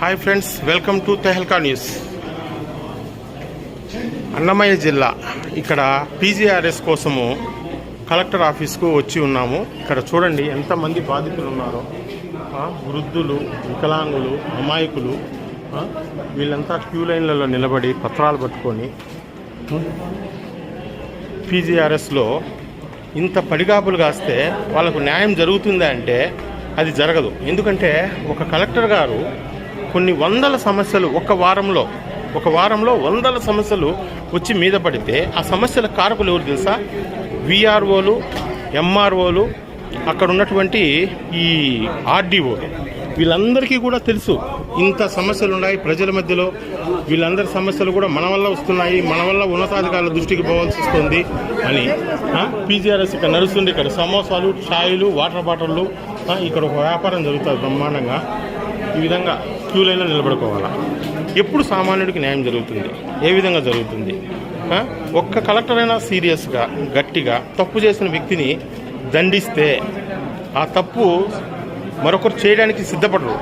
Hi friends welcome to Tehelka news Annamayya జిల్లా ఇక్కడ PGRS కోసము కలెక్టర్ ఆఫీస్కు వచ్చి ఉన్నాము. ఇక్కడ చూడండి ఎంతమంది బాధితులు ఉన్నారో వృద్ధులు వికలాంగులు అమాయకులు వీళ్ళంతా క్యూ లైన్లలో నిలబడి పత్రాలు పట్టుకొని పీజీఆర్ఎస్లో ఇంత పడిగాపులు కాస్తే వాళ్ళకు న్యాయం జరుగుతుందా అంటే అది జరగదు. ఎందుకంటే ఒక కలెక్టర్ గారు కొన్ని వందల సమస్యలు ఒక వారంలో ఒక వారంలో వందల సమస్యలు వచ్చి మీద పడితే ఆ సమస్యల కారకులు ఎవరు తెలుసా? విఆర్ఓలు ఎంఆర్ఓలు అక్కడ ఉన్నటువంటి ఈ ఆర్డీఓలు వీళ్ళందరికీ కూడా తెలుసు ఇంత సమస్యలు ఉన్నాయి ప్రజల మధ్యలో. వీళ్ళందరి సమస్యలు కూడా మన వల్ల వస్తున్నాయి మన వల్ల ఉన్నతాధికారుల దృష్టికి పోవాల్సి వస్తుంది అని. పీజీఆర్ఎస్ ఇక్కడ నడుస్తుంది ఇక్కడ సమోసాలు ఛాయలు వాటర్ బాటిళ్ళు. ఇక్కడ ఒక వ్యాపారం జరుగుతుంది బ్రహ్మాండంగా. ఈ విధంగా క్యూ లైన్లో నిలబడుకోవాలా? ఎప్పుడు సామాన్యుడికి న్యాయం జరుగుతుంది? ఏ విధంగా జరుగుతుంది? ఒక్క కలెక్టర్ అయినా సీరియస్గా గట్టిగా తప్పు చేసిన వ్యక్తిని దండిస్తే ఆ తప్పు మరొకరు చేయడానికి సిద్ధపడరు.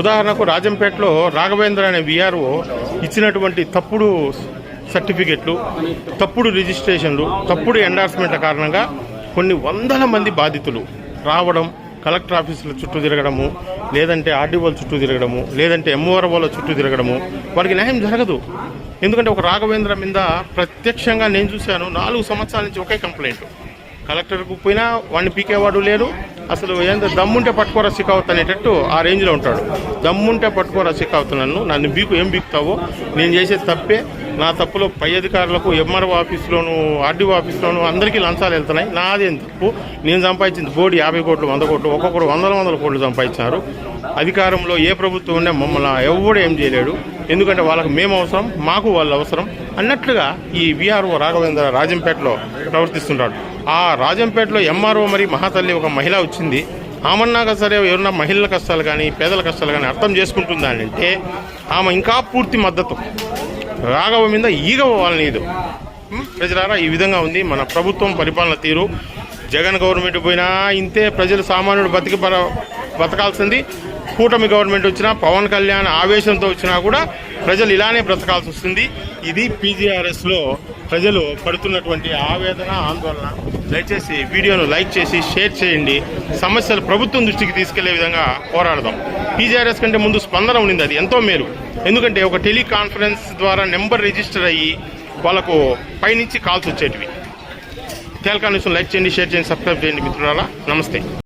ఉదాహరణకు రాజంపేటలో రాఘవేంద్ర అనే విఆర్ఓ ఇచ్చినటువంటి తప్పుడు సర్టిఫికెట్లు తప్పుడు రిజిస్ట్రేషన్లు తప్పుడు ఎండార్స్మెంట్ల కారణంగా కొన్ని వందల మంది బాధితులు రావడం కలెక్టర్ ఆఫీసుల చుట్టూ తిరగడము లేదంటే ఆర్డీఓల చుట్టూ తిరగడము లేదంటే ఎంఓఆర్ఓల చుట్టూ తిరగడము వారికి న్యాయం జరగదు. ఎందుకంటే ఒక రాఘవేంద్ర మీద ప్రత్యక్షంగా నేను చూశాను నాలుగు సంవత్సరాల నుంచి ఒకే కంప్లైంట్. కలెక్టర్కు పోయినా వాడిని పీకేవాడు లేరు అసలు ఏందో దమ్ముంటే పట్టుకోరా సికావత్ అనేటట్టు ఆ రేంజ్లో ఉంటాడు. దమ్ముంటే పట్టుకోరా సికావత్ నన్ను. నన్ను బీకు ఏం బీకుతావో? నేను చేసే తప్పే. నా తప్పులో పై అధికారులకు ఎంఆర్ఓ ఆఫీస్లోను ఆర్డీఓ ఆఫీస్లోను అందరికీ లంచాలు వెళ్తున్నాయి. నాదేం తప్పు నేను సంపాదించింది బోర్డు యాభై కోట్లు వంద కోట్లు ఒక్కొక్కరు వందల వందల కోట్లు సంపాదించారు అధికారంలో ఏ ప్రభుత్వం ఉండే మమ్మల్ని ఎవడు ఏం చేయలేడు. ఎందుకంటే వాళ్ళకి మేము అవసరం మాకు వాళ్ళు అవసరం అన్నట్లుగా ఈ విఆర్ఓ రాఘవేంద్ర రాజంపేటలో ప్రవర్తిస్తుంటాడు. ఆ రాజంపేటలో ఎంఆర్ఓ మరి మహాతల్లి ఒక మహిళ వచ్చింది. ఆమన్నాక సరే ఎవరన్నా మహిళల కష్టాలు కానీ పేదల కష్టాలు కానీ అర్థం చేసుకుంటుందా అంటే ఆమె ఇంకా పూర్తి మద్దతు. రాఘవ మీద ఈగ వాళ్ళనిదు ప్రజలారా ఈ విధంగా ఉంది మన ప్రభుత్వం పరిపాలన తీరు. జగన్ గవర్నమెంట్ పోయినా ఇంతే ప్రజలు సామాన్యుడు బతికి బర- బతకాల్సింది కూటమి గవర్నమెంట్ వచ్చినా పవన్ కళ్యాణ్ ఆవేశంతో వచ్చినా కూడా ప్రజలు ఇలానే బ్రతకాల్సి వస్తుంది. ఇది పీజీఆర్ఎస్లో ప్రజలు పడుతున్నటువంటి ఆవేదన ఆందోళన. దయచేసి వీడియోను లైక్ చేసి షేర్ చేయండి. సమస్యలు ప్రభుత్వం దృష్టికి తీసుకెళ్ళే విధంగా పోరాడదాం. పీజీఆర్ఎస్ కంటే ముందు స్పందన ఉండింది. అది ఎంతో మేలు. ఎందుకంటే ఒక టెలికాన్ఫరెన్స్ ద్వారా నెంబర్ రిజిస్టర్ అయ్యి వాళ్ళకు పైనుంచి కాల్స్ వచ్చేటివి. టెలికాన్ లైక్ చేయండి షేర్ చేయండి సబ్స్క్రైబ్ చేయండి మిత్రులారా. నమస్తే.